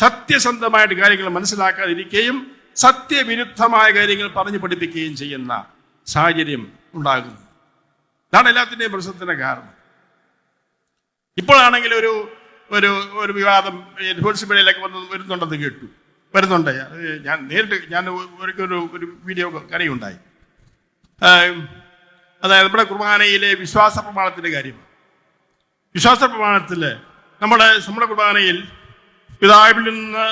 സത്യസന്ധമായിട്ട് കാര്യങ്ങൾ മനസ്സിലാക്കാതിരിക്കുകയും സത്യവിരുദ്ധമായ കാര്യങ്ങൾ പറഞ്ഞു പഠിപ്പിക്കുകയും ചെയ്യുന്ന സാഹചര്യം ഉണ്ടാകുന്നു. ഇതാണ് എല്ലാത്തിന്റെയും പ്രശ്നത്തിന്റെ കാരണം. ഇപ്പോഴാണെങ്കിൽ ഒരു ഒരു ഒരു വിവാദം യൂണിവേഴ്സിറ്റിയിലേക്ക് വന്ന് വരുന്നുണ്ടെന്ന് കേട്ടു. വരുന്നുണ്ട്. ഞാൻ നേരിട്ട് ഞാൻ ഒരു ഒരു വീഡിയോ കരയുണ്ടായി അതായത് നമ്മുടെ കുർബാനയിലെ വിശ്വാസ പ്രമാണത്തിന്റെ കാര്യമാണ്. വിശ്വാസ പ്രമാണത്തിൽ നമ്മുടെ നമ്മുടെ കുർബാനയിൽ പിതാവിൽ നിന്ന്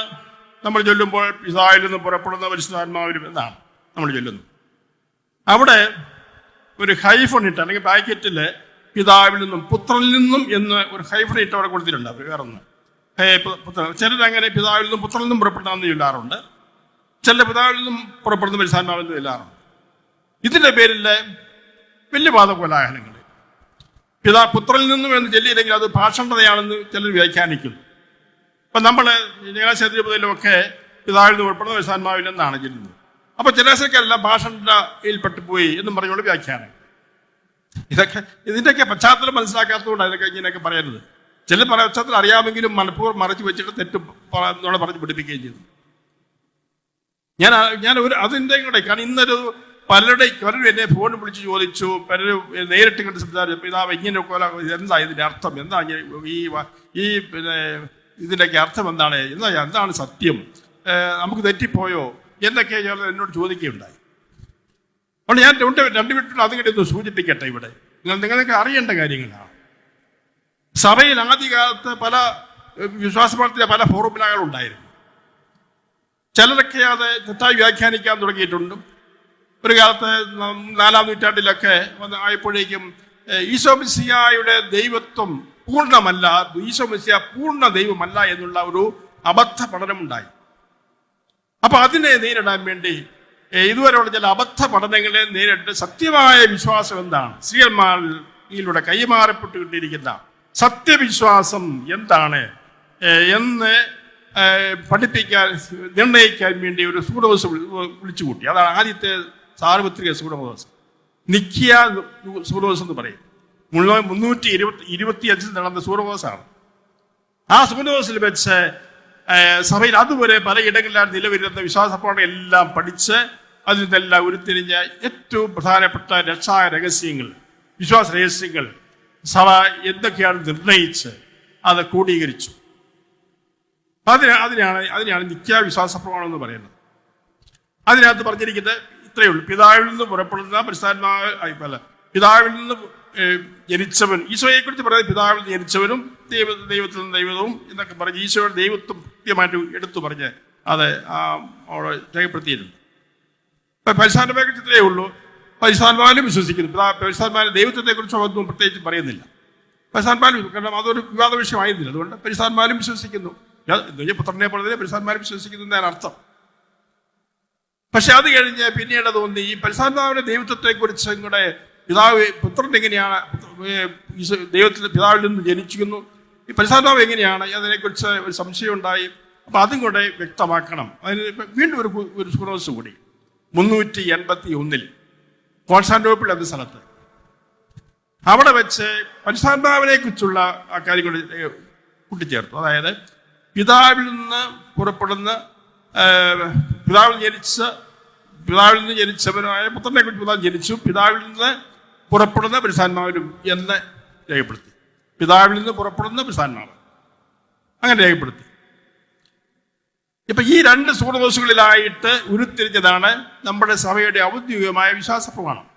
നമ്മൾ ചൊല്ലുമ്പോൾ പിതാവിൽ നിന്ന് പുറപ്പെടുന്ന പരിശുദ്ധാത്മാവിലും എന്നാണ് നമ്മൾ ചൊല്ലുന്നത് അവിടെ ഒരു ഹൈഫൺ ഇട്ട് അല്ലെങ്കിൽ പാക്കറ്റിൽ പിതാവിൽ നിന്നും പുത്രനിൽ നിന്നും എന്ന് ഒരു ഹൈഫൺ ഇട്ട് അവിടെ കൊടുത്തിട്ടുണ്ട് അവർ വേറൊന്ന് പുത്രൻ ചിലരങ്ങനെ പിതാവിൽ നിന്നും പുത്രനിൽ നിന്നും പുറപ്പെടാമെന്ന് ചൊല്ലാറുണ്ട്. ചില പിതാവിൽ നിന്നും പുറപ്പെടുന്ന പരിശുദ്ധാത്മാവിൽ നിന്ന് ചൊല്ലാറുണ്ട്. ഇതിന്റെ പേരിൽ വലിയ വാദകോലാഹലങ്ങൾ. പിതാ പുത്രനിൽ നിന്നും എന്ന് ചൊല്ലിയില്ലെങ്കിൽ അത് ഭാഷണതയാണെന്ന് ചിലർ വ്യാഖ്യാനിക്കുന്നു. അപ്പൊ നമ്മൾ ജലാശയത്തിലൊക്കെ പിതാവിൽ നിന്ന് ഉൾപ്പെടുന്ന പരിശുദ്ധാത്മാവിൽ നിന്നാണ് ചെല്ലുന്നത് അപ്പൊ ജലാശയക്കാരെല്ലാം ഭാഷയിൽപ്പെട്ടു പോയി എന്നും പറഞ്ഞുകൊണ്ട് വ്യാഖ്യാനം. ഇതൊക്കെ ഇതിന്റെയൊക്കെ പശ്ചാത്തലം മനസ്സിലാക്കാത്തതുകൊണ്ടാണ് ഇതൊക്കെ ഇങ്ങനെയൊക്കെ പറയുന്നത് ചില പശ്ചാത്തലം അറിയാമെങ്കിലും മനഃപൂർവം മറച്ചു വെച്ചിട്ട് തെറ്റ് എന്നോട് പറഞ്ഞ് പഠിപ്പിക്കുകയും ചെയ്തു. ഞാൻ ഞാൻ ഒരു അതിന്റെ കൂടെ കാരണം ഇന്നൊരു പലരുടെ പലരും എന്നെ ഫോൺ വിളിച്ച് ചോദിച്ചു. പലരും നേരിട്ട് കണ്ട് സംസാരിച്ചു. പിതാവ് ഇങ്ങനെ എന്താ ഇതിന്റെ അർത്ഥം? എന്താ ഈ ഈ പിന്നെ ഇതിന്റെയൊക്കെ അർത്ഥം എന്താണ്? എന്താ എന്താണ് സത്യം? നമുക്ക് തെറ്റിപ്പോയോ? എന്നൊക്കെ ചിലർ എന്നോട് ചോദിക്കുകയുണ്ടായി. അതുകൊണ്ട് ഞാൻ രണ്ട് രണ്ട് മിനിറ്റ് അതുകൂടി ഒന്ന് സൂചിപ്പിക്കട്ടെ ഇവിടെ. നിങ്ങൾ നിങ്ങൾക്ക് അറിയേണ്ട കാര്യങ്ങളാണ്. സഭയിൽ ആദ്യകാലത്ത് പല ഏഹ്, വിശ്വാസപ്രവർത്തിയിലെ പല ഫോർമുലകൾ ഉണ്ടായിരുന്നു. ചിലരൊക്കെ അത് തെറ്റായി വ്യാഖ്യാനിക്കാൻ തുടങ്ങിയിട്ടുണ്ട്. ഒരു കാലത്ത് നാലാം നൂറ്റാണ്ടിലൊക്കെ ആയപ്പോഴേക്കും ഈശോ മിസിയായുടെ ദൈവത്വം പൂർണമല്ല ഈശോ മിശിഹ പൂർണ ദൈവമല്ല എന്നുള്ള ഒരു അബദ്ധ പഠനമുണ്ടായി. അപ്പൊ അതിനെ നേരിടാൻ വേണ്ടി ഇതുവരെയുള്ള ചില അബദ്ധ പഠനങ്ങളെ നേരിട്ട് സത്യമായ വിശ്വാസം എന്താണ്? ശ്രീയന്മാരിലൂടെ കൈമാറപ്പെട്ടുകൊണ്ടിരിക്കുന്ന സത്യവിശ്വാസം എന്താണ്? എന്ന് പഠിപ്പിക്കാൻ നിർണയിക്കാൻ വേണ്ടി ഒരു സൂഡോസ് വിളിച്ചുകൂട്ടി. അതാണ് ആദ്യത്തെ സാർവത്രിക സൂഡോസ് നിഖ്യ സൂഡോസ് എന്ന് പറയും. മുഴുവൻ മുന്നൂറ്റി ഇരുപത്തി ഇരുപത്തി അഞ്ചിൽ നടന്ന സൂര്യദോസാണ് ആ സൂര്യദോസിൽ വെച്ച് സഭയിൽ അതുവരെ പലയിടങ്ങളിലാണ് നിലവിരുന്ന വിശ്വാസപ്രവണ എല്ലാം പഠിച്ച് അതിൽ നിന്നെല്ലാം ഉരുത്തിരിഞ്ഞ ഏറ്റവും പ്രധാനപ്പെട്ട രക്ഷാ രഹസ്യങ്ങൾ വിശ്വാസ രഹസ്യങ്ങൾ സഭ എന്തൊക്കെയാണ് നിർണയിച്ച് അത് ക്രോഡീകരിച്ചു. അതിന് അതിനാണ് അതിനാണ് നിത്യാവിശ്വാസ പ്രമാണം എന്ന് പറയുന്നത്. അതിനകത്ത് പറഞ്ഞിരിക്കുന്നത് ഇത്രയേ ഉള്ളൂ. പിതാവിൽ നിന്ന് പുറപ്പെടുന്ന പരിസ്ഥാനമായ അല്ല പിതാവിൽ നിന്ന് ജനിച്ചവൻ ഈശോയെ കുറിച്ച് പറയുന്നത് പിതാവിൽ ജനിച്ചവനും ദൈവ ദൈവത്തിൽ നിന്ന് ദൈവവും എന്നൊക്കെ പറഞ്ഞ് ഈശോയുടെ ദൈവത്വം കൃത്യമായിട്ട് എടുത്തു പറഞ്ഞ് അത് ആ അവിടെ രേഖപ്പെടുത്തിയിരുന്നു. ഇപ്പം കുറിച്ച് ഇത്രയേ ഉള്ളൂ. പരിസ്ഥാന്മാരും വിശ്വസിക്കുന്നു. പിതാ പരിസ്ഥാന്മാരുടെ ദൈവത്വത്തെ കുറിച്ച് ഒന്നും പ്രത്യേകിച്ച് പറയുന്നില്ല. പരിസ്ഥാന്മാരും കാരണം അതൊരു വിവാദ വിഷയമായിരുന്നില്ല അതുകൊണ്ട് പരിസ്ഥാന്മാരും വിശ്വസിക്കുന്നു. പുത്രനെ പോലെ തന്നെ വിശ്വസിക്കുന്നു എന്നാണ് അർത്ഥം. പക്ഷെ അത് കഴിഞ്ഞ് പിന്നീട് തോന്നി ഈ പരിസ്ഥാന്മാവിന്റെ ദൈവത്വത്തെ കുറിച്ച് ഇങ്ങടെ പിതാവ് പുത്രൻ എങ്ങനെയാണ് ദൈവത്തിൽ പിതാവിൽ നിന്ന് ജനിച്ചിരുന്നു ഈ പരിസ്ഥാന്മാവ് എങ്ങനെയാണ് അതിനെക്കുറിച്ച് ഒരു സംശയം ഉണ്ടായി അപ്പം അതും കൂടെ വ്യക്തമാക്കണം. അതിന് വീണ്ടും ഒരു ഒരു സുറോസ് കൂടി. മുന്നൂറ്റി എൺപത്തി ഒന്നിൽ കോൺസ്റ്റാന്റോപ്പിൾ എന്ന സ്ഥലത്ത്. അവിടെ വെച്ച് പരിസ്ഥാന്മാവിനെ കുറിച്ചുള്ള ആ കാര്യങ്ങൾ കൂട്ടിച്ചേർത്തു. അതായത് പിതാവിൽ നിന്ന് പുറപ്പെടുന്ന പിതാവിൽ ജനിച്ച പിതാവിൽ നിന്ന് ജനിച്ചവനായ പുത്രനെ കുറിച്ച് പിതാവ് ജനിച്ചു. പിതാവിൽ നിന്ന് പുറപ്പെടുന്ന പരിസ്ഥാന്മാവിനും എന്ന് രേഖപ്പെടുത്തി. പിതാവിൽ നിന്ന് പുറപ്പെടുന്ന പരിസ്ഥാന്മാവ് അങ്ങനെ രേഖപ്പെടുത്തി. ഇപ്പൊ ഈ രണ്ട് സൂറദോസുകളിലായിട്ട് ഉരുത്തിരിഞ്ഞതാണ് നമ്മുടെ സഭയുടെ ഔദ്യോഗികമായ വിശ്വാസ പ്രമാണം.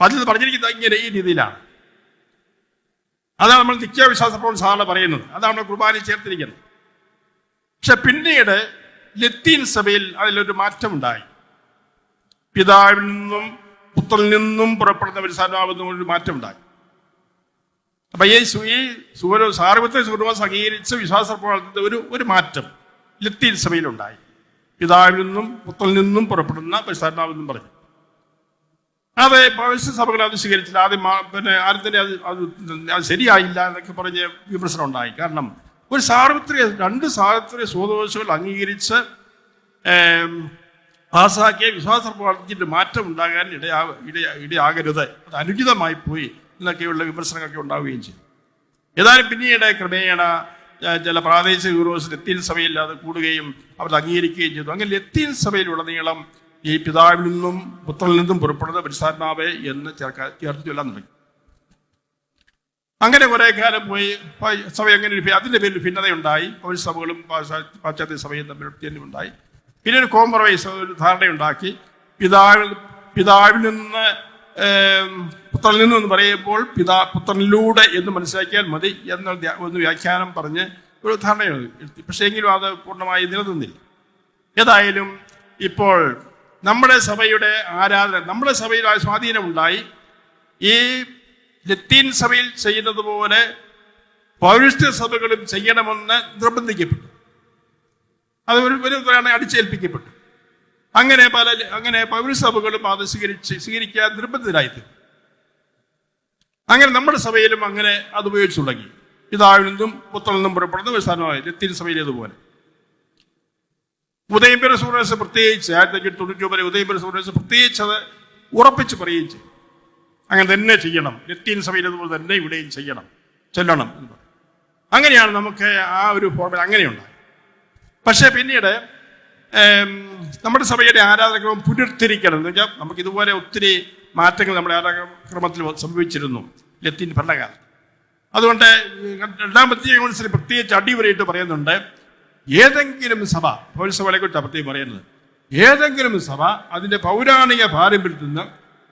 അതിൽ പറഞ്ഞിരിക്കുന്നത് ഇങ്ങനെ ഈ രീതിയിലാണ്. അതാണ് നമ്മൾ നിത്യ വിശ്വാസ പ്രമാണം സാധാരണ പറയുന്നത്. അതാണ് നമ്മൾ കുർബാനയിൽ ചേർത്തിരിക്കുന്നത്. പക്ഷെ പിന്നീട് ലത്തീൻ സഭയിൽ അതിലൊരു മാറ്റമുണ്ടായി. പിതാവിൽ നിന്നും പുത്രനിൽ നിന്നും പുറപ്പെടുന്ന പരിസാരമാവുന്ന ഒരു മാറ്റമുണ്ടായി. അപ്പൊ ഈ ഈ സൂര്യ സാർവത്രിക സൂര്യമാസം അംഗീകരിച്ച വിശ്വാസ പ്രവർത്തനത്തിന്റെ ഒരു ഒരു മാറ്റം ലത്തീൻ സഭയിലുണ്ടായി പിതാവിൽ നിന്നും പുത്രനിൽ നിന്നും പുറപ്പെടുന്ന പരിസാരമാവെന്നും പറഞ്ഞു. അതെ പവിശ്യ സഭകൾ അത് സ്വീകരിച്ചില്ല. ആദ്യം പിന്നെ ആരും തന്നെ അത് അത് ശരിയായില്ല എന്നൊക്കെ പറഞ്ഞ് വിമർശനം ഉണ്ടായി. കാരണം ഒരു സാർവത്രിക രണ്ട് സാർവത്രിക സ്വദോഷങ്ങൾ അംഗീകരിച്ച് പാസ്സാക്കിയ വിശ്വാസ പ്രവർത്തിച്ചിട്ട് മാറ്റം ഉണ്ടാകാൻ ഇടയാ ഇടയാ ഇടയാകരുത്. അത് അനുചിതമായി പോയി എന്നൊക്കെയുള്ള വിമർശനങ്ങളൊക്കെ ഉണ്ടാവുകയും ചെയ്തു. ഏതായാലും പിന്നീട് ക്രമേണ ചില പ്രാദേശിക യൂണിവേഴ്സിറ്റി ലത്തീൻ സഭയിൽ അത് കൂടുകയും അവർ അംഗീകരിക്കുകയും ചെയ്തു. അങ്ങനെ ലത്തീൻ സഭയിലുടനീളം ഈ പിതാവിൽ നിന്നും പുത്രനിൽ നിന്നും പുറപ്പെടുന്ന പരിശുദ്ധാത്മാവെ എന്ന് ചേർക്കാൻ ചേർത്ത് ചൊല്ലാൻ തുടങ്ങി. അങ്ങനെ കുറെ കാലം പോയി. സഭ അങ്ങനെ അതിന്റെ പേരിൽ ഭിന്നതയുണ്ടായി. പൗരസഭകളും സഭകളും പാശ്ചാ- പാശ്ചാത്യ സഭയും തമ്മിൽ വ്യത്യാസമുണ്ടായി പിന്നെ ഒരു കോംപ്രമൈസ് ഒരു ധാരണയുണ്ടാക്കി. പിതാവിൽ പിതാവിൽ നിന്ന് പുത്രനിൽ നിന്ന് പറയുമ്പോൾ പിതാ പുത്രനിലൂടെ എന്ന് മനസ്സിലാക്കിയാൽ മതി എന്ന ഒന്ന് വ്യാഖ്യാനം പറഞ്ഞ് ഒരു ധാരണയാണ് പക്ഷേ എങ്കിലും അത് പൂർണമായി നിലനിന്നില്ല. ഏതായാലും ഇപ്പോൾ നമ്മുടെ സഭയുടെ ആരാധന നമ്മുടെ സഭയിൽ ആ സ്വാധീനമുണ്ടായി ഈ ലത്തീൻ സഭയിൽ ചെയ്യുന്നത് പോലെ പൗരസ്ത്യ സഭകളും ചെയ്യണമെന്ന് നിർബന്ധിക്കപ്പെട്ടു. അത് ഒരു ഒരു അടിച്ചേൽപ്പിക്കപ്പെട്ടു. അങ്ങനെ പല അങ്ങനെ പൗരസഭകളും അത് സ്വീകരിച്ച് സ്വീകരിക്കാൻ നിർബന്ധിതരായിത്തീരും അങ്ങനെ നമ്മുടെ സഭയിലും അങ്ങനെ അത് ഉപയോഗിച്ചു തുടങ്ങി. പിതാവിൽ പുത്രനും പുറപ്പെടുന്ന ഒരു സ്ഥാനമായി ലത്തീൻ സഭയിലേതുപോലെ ഉദയംപുര സൂര്യസ് പ്രത്യേകിച്ച് ആയിരത്തി അഞ്ഞൂറ്റി തൊണ്ണൂറ്റി ഒമ്പത് ഉദയംപുര സൂര്യസ് പ്രത്യേകിച്ച് അത് ഉറപ്പിച്ച് പറയുകയും ചെയ്യും അങ്ങനെ തന്നെ ചെയ്യണം. ലത്തീൻ സഭയിലേതുപോലെ തന്നെ ഇവിടെയും ചെയ്യണം. ചെല്ലണം എന്ന് പറയും. അങ്ങനെയാണ് നമുക്ക് ആ ഒരു ഫോർമുല അങ്ങനെയുണ്ടായി പക്ഷേ പിന്നീട് നമ്മുടെ സഭയുടെ ആരാധനക്രമം പുനരുദ്ധരിക്കണം എന്ന് വെച്ചാൽ നമുക്ക് ഇതുപോലെ ഒത്തിരി മാറ്റങ്ങൾ നമ്മുടെ ആരാധനക്രമത്തിൽ സംഭവിച്ചിരുന്നു ലത്തീൻ ഭരണകാലത്ത്. അതുകൊണ്ട് രണ്ടാമത്തെ കൗൺസിൽ പ്രത്യേകിച്ച് അടിവരയിട്ട് പറയുന്നുണ്ട് ഏതെങ്കിലും സഭ പൗരസഭകളെ കുറിച്ച് പ്രത്യേകം പറയുന്നത്. ഏതെങ്കിലും സഭ അതിന്റെ പൗരാണിക പാരമ്പര്യത്തിൽ നിന്ന്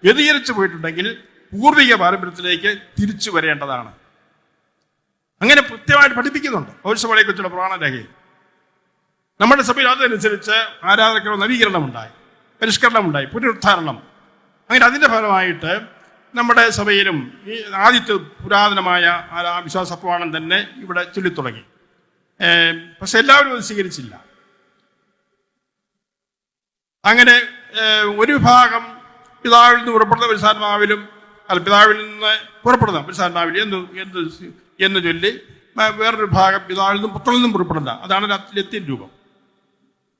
വ്യതിചരിച്ചു പോയിട്ടുണ്ടെങ്കിൽ പൂർവിക പാരമ്പര്യത്തിലേക്ക് തിരിച്ചു വരേണ്ടതാണ്. അങ്ങനെ കൃത്യമായിട്ട് പഠിപ്പിക്കുന്നുണ്ട് പൗരസഭകളെ കുറിച്ചുള്ള പുരാണ രേഖയിൽ നമ്മുടെ സഭയിൽ അതനുസരിച്ച് ആരാധനക്രമ നവീകരണം ഉണ്ടായി പരിഷ്കരണം ഉണ്ടായി പുനരുദ്ധാരണം. അങ്ങനെ അതിന്റെ ഫലമായിട്ട് നമ്മുടെ സഭയിലും ഈ ആദ്യത്തെ പുരാതനമായ ആ വിശ്വാസ പ്രമാണം തന്നെ ഇവിടെ ചൊല്ലിത്തുടങ്ങി. പക്ഷെ എല്ലാവരും അത് സ്വീകരിച്ചില്ല. അങ്ങനെ ഒരു വിഭാഗം പിതാവിൽ നിന്ന് പുറപ്പെടുന്ന പരിസാത്മാവിലും അല്ല പിതാവിൽ നിന്ന് പുറപ്പെടുന്ന പരിസാത്മാവിൽ എന്ന് എന്ന് എന്ന് ചൊല്ലി വേറൊരു ഭാഗം പിതാവിൽ നിന്നും പുത്രനിൽ നിന്നും പുറപ്പെടുന്ന അതാണ് ലത്തിൻ രൂപം.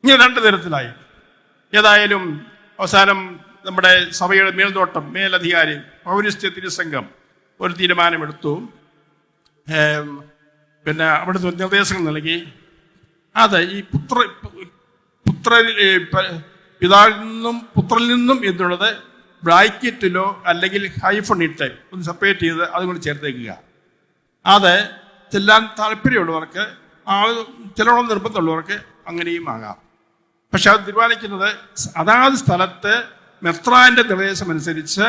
ഇങ്ങനെ രണ്ട് തരത്തിലായി. ഏതായാലും അവസാനം നമ്മുടെ സഭയുടെ മേൽനോട്ടം മേലധികാരി പൗരസ്ത്യ തിരുസംഘം ഒരു തീരുമാനമെടുത്തു. പിന്നെ അവിടുത്തെ നിർദ്ദേശങ്ങൾ നൽകി. അത് ഈ പുത്ര പുത്ര പിതാവിൽ നിന്നും പുത്രനിൽ നിന്നും എന്നുള്ളത് ബ്രാക്കറ്റിലോ അല്ലെങ്കിൽ ഹൈഫൺ ഇട്ട് ഒന്ന് സെപ്പറേറ്റ് ചെയ്ത് അതുകൊണ്ട് ചേർത്തേക്കുക. അത് ചെല്ലാൻ താല്പര്യമുള്ളവർക്ക് ആ ചെല്ലണം നിർബന്ധമുള്ളവർക്ക് അങ്ങനെയും ആകാം. പക്ഷെ അത് തീരുമാനിക്കുന്നത് അതാത് സ്ഥലത്ത് മെത്രാന്റെ നിർദ്ദേശം അനുസരിച്ച്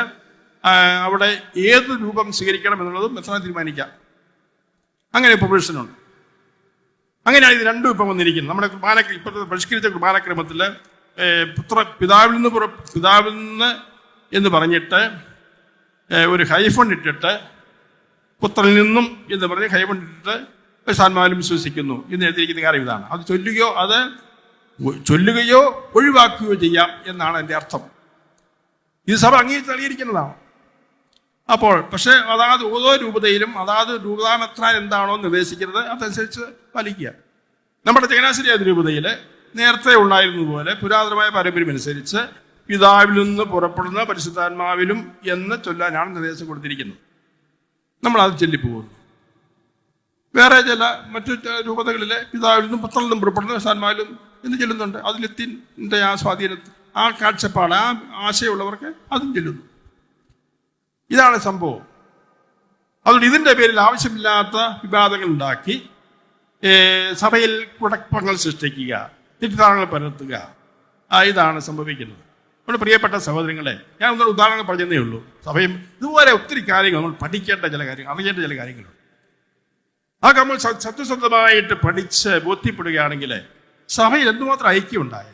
അവിടെ ഏത് രൂപം സ്വീകരിക്കണം എന്നുള്ളതും മെത്രാൻ തീരുമാനിക്കാം. അങ്ങനെ പ്രൊവിഷനുണ്ട് അങ്ങനെയാണ് ഇത് രണ്ടും ഇപ്പം വന്നിരിക്കുന്നത്. നമ്മുടെ കുർബാന ഇപ്പോഴത്തെ പരിഷ്കരിച്ച കുർബാനക്രമത്തിൽ പുത്ര പിതാവിൽ നിന്ന് പുറ പിതാവിൽ നിന്ന് എന്ന് പറഞ്ഞിട്ട് ഒരു ഹൈഫൺ ഇട്ടിട്ട് പുത്രനിൽ നിന്നും എന്ന് പറഞ്ഞ് ഹൈഫൺ ഇട്ടിട്ട് സാന്മാവിലും വിശ്വസിക്കുന്നു എന്ന് എഴുതിയിരിക്കുന്ന കാര്യം ഇതാണ്. അത് ചൊല്ലുകയോ അത് ചൊല്ലുകയോ ഒഴിവാക്കുകയോ ചെയ്യാം എന്നാണ് എന്റെ അർത്ഥം. ഇത് സഭ അംഗീകരിച്ച് നൽകിയിരിക്കുന്നതാണ്. അപ്പോൾ പക്ഷേ അതാത് ഓരോ രൂപതയിലും അതാത് രൂപതാമെത്ര എന്താണോ നിർദ്ദേശിക്കുന്നത് അതനുസരിച്ച് പാലിക്കുക. നമ്മുടെ ചങ്ങനാശ്ശേരി രൂപതയിൽ നേരത്തെ ഉണ്ടായിരുന്നതുപോലെ പുരാതനമായ പാരമ്പര്യം അനുസരിച്ച് പിതാവിൽ നിന്ന് പുറപ്പെടുന്ന പരിശുദ്ധാത്മാവിലും എന്ന് ചൊല്ലാനാണ് നിർദ്ദേശം കൊടുത്തിരിക്കുന്നത്. നമ്മൾ അത് ചൊല്ലിപ്പോകുന്നു. വേറെ ചില മറ്റു രൂപതകളിലെ പിതാവിൽ നിന്നും പുത്രനിൽ പുറപ്പെടുന്ന പരിശുദ്ധാത്മാവിലും എന്ന് ചെല്ലുന്നുണ്ട്. അതിലെത്തിന്റെ ആ സ്വാധീനം ആ കാഴ്ചപ്പാട് ആ ആശയമുള്ളവർക്ക് അതും ചെല്ലുന്നു. ഇതാണ് സംഭവം. അതുകൊണ്ട് ഇതിന്റെ പേരിൽ ആവശ്യമില്ലാത്ത വിവാദങ്ങൾ ഉണ്ടാക്കി സഭയിൽ കുഴപ്പങ്ങൾ സൃഷ്ടിക്കുക തെറ്റിദ്ധാരണകൾ പരത്തുക ഇതാണ് സംഭവിക്കുന്നത്. നമ്മുടെ പ്രിയപ്പെട്ട സഹോദരങ്ങളെ ഞാൻ ഒന്നും ഉദാഹരണങ്ങൾ പറഞ്ഞതേ ഉള്ളൂ. സഭയും ഇതുപോലെ ഒത്തിരി കാര്യങ്ങൾ നമ്മൾ പഠിക്കേണ്ട ചില കാര്യങ്ങൾ അറിയേണ്ട ചില കാര്യങ്ങളുണ്ട്. അതൊക്കെ നമ്മൾ സത്യസന്ധമായിട്ട് പഠിച്ച് ബോധ്യപ്പെടുകയാണെങ്കിൽ സഭയിൽ എന്തുമാത്രം ഐക്യം ഉണ്ടായത്